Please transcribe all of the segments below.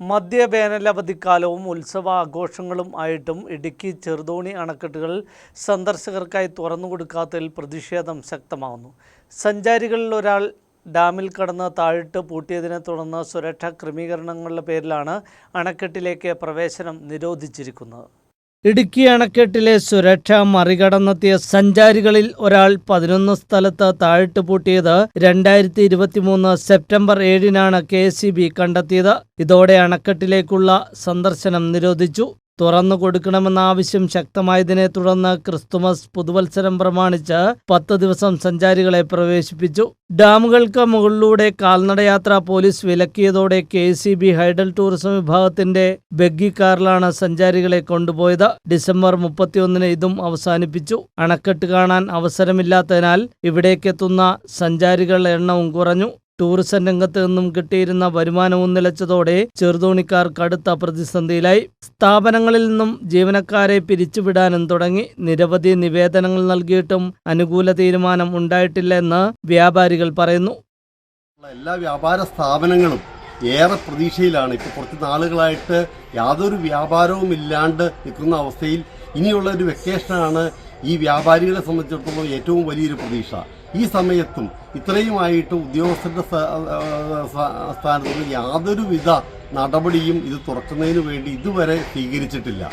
മധ്യവേനലവധിക്കാലവും ഉത്സവ ആഘോഷങ്ങളും ആയിട്ടും ഇടുക്കി ചെറുതോണി അണക്കെട്ടുകൾ സന്ദർശകർക്കായി തുറന്നു തുറന്നുകൊടുക്കാത്തതിൽ പ്രതിഷേധം ശക്തമാകുന്നു സഞ്ചാരികളിൽ ഒരാൾ ഡാമിൽ കടന്ന് താഴിട്ട് പൂട്ടിയതിനെ തുടർന്ന് സുരക്ഷാ ക്രമീകരണങ്ങളുടെ പേരിലാണ് അണക്കെട്ടിലേക്ക് പ്രവേശനം നിരോധിച്ചിരിക്കുന്നത്. ഇടുക്കി അണക്കെട്ടിലെ സുരക്ഷ മറികടന്നെത്തിയ സഞ്ചാരികളിൽ ഒരാൾ പതിനൊന്ന് സ്ഥലത്ത് താഴിട്ട് പൂട്ടിയത് രണ്ടായിരത്തി ഇരുപത്തിമൂന്ന് സെപ്റ്റംബർ ഏഴിനാണ് കെ കണ്ടെത്തിയത്. ഇതോടെ അണക്കെട്ടിലേക്കുള്ള സന്ദർശനം നിരോധിച്ചു. തുറന്നു കൊടുക്കണമെന്ന ആവശ്യം ശക്തമായതിനെ തുടർന്ന് ക്രിസ്തുമസ് പുതുവത്സരം പ്രമാണിച്ച് പത്ത് ദിവസം സഞ്ചാരികളെ പ്രവേശിപ്പിച്ചു. ഡാമുകൾക്ക് മുകളിലൂടെ കാൽനടയാത്ര police വിലക്കിയതോടെ K C B hydel tourism വിഭാഗത്തിന്റെ ബഗ്ഗി കാറിലാണ് സഞ്ചാരികളെ കൊണ്ടുപോയത്. ഡിസംബർ മുപ്പത്തിയൊന്നിന് ഇതും അവസാനിപ്പിച്ചു. അണക്കെട്ട് കാണാൻ അവസരമില്ലാത്തതിനാൽ ഇവിടേക്കെത്തുന്ന സഞ്ചാരികളുടെ എണ്ണവും കുറഞ്ഞു. ടൂറിസം രംഗത്ത് നിന്നും കിട്ടിയിരുന്ന വരുമാനവും നിലച്ചതോടെ ചെറുതോണിക്കാർ കടുത്ത പ്രതിസന്ധിയിലായി. സ്ഥാപനങ്ങളിൽ നിന്നും ജീവനക്കാരെ പിരിച്ചുവിടാനും തുടങ്ങി. നിരവധി നിവേദനങ്ങൾ നൽകിയിട്ടും അനുകൂല തീരുമാനം ഉണ്ടായിട്ടില്ല എന്ന് വ്യാപാരികൾ പറയുന്നു. എല്ലാ വ്യാപാര സ്ഥാപനങ്ങളും ഏറെ പ്രതീക്ഷയിലാണ്. ഇപ്പോൾ കുറച്ച് നാളുകളായിട്ട് യാതൊരു വ്യാപാരവും ഇല്ലാണ്ട് നിൽക്കുന്ന അവസ്ഥയിൽ ഇനിയുള്ള ഒരു വെക്കേഷനാണ് ഈ വ്യാപാരികളെ സംബന്ധിച്ചിടത്തോളം ഏറ്റവും വലിയൊരു പ്രതീക്ഷ. ഈ സമയത്തും ഇത്രയുമായിട്ട് ഉദ്യോഗസ്ഥരുടെ സ്ഥാനത്ത് യാതൊരുവിധ നടപടിയും ഇത് തുറക്കുന്നതിന് വേണ്ടി ഇതുവരെ സ്വീകരിച്ചിട്ടില്ല.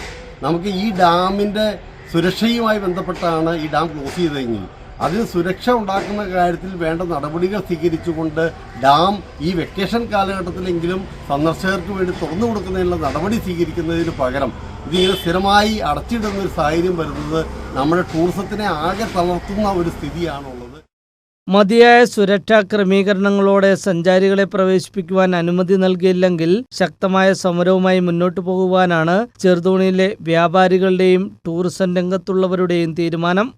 നമുക്ക് ഈ ഡാമിന്റെ സുരക്ഷയുമായി ബന്ധപ്പെട്ടാണ് ഈ ഡാം ക്ലോസ് ചെയ്തതെങ്കിൽ അതിന് സുരക്ഷ ഉണ്ടാക്കുന്ന കാര്യത്തിൽ വേണ്ട നടപടികൾ സ്വീകരിച്ചുകൊണ്ട് ഡാം ഈ വെക്കേഷൻ കാലഘട്ടത്തിലെങ്കിലും സന്ദർശകർക്ക് വേണ്ടി തുറന്നു കൊടുക്കുന്നതിനുള്ള നടപടി സ്വീകരിക്കുന്നതിന് പകരം ഇതിങ്ങനെ സ്ഥിരമായി അടച്ചിടുന്ന ഒരു സാഹചര്യം വരുന്നത് നമ്മുടെ ടൂറിസത്തിനെ ആകെ തളർത്തുന്ന ഒരു സ്ഥിതിയാണുള്ളത്. മതിയായ സുരക്ഷാ ക്രമീകരണങ്ങളോടെ സഞ്ചാരികളെ പ്രവേശിപ്പിക്കുവാൻ അനുമതി നൽകിയില്ലെങ്കിൽ ശക്തമായ സമരവുമായി മുന്നോട്ടു പോകുവാനാണ് ചെറുതോണിയിലെ വ്യാപാരികളുടെയും ടൂറിസം രംഗത്തുള്ളവരുടെയും തീരുമാനം.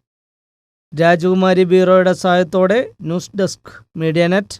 രാജകുമാരി ബ്യൂറോയുടെ സഹായത്തോടെ ന്യൂസ് ഡെസ്ക് മീഡിയ നെറ്റ്.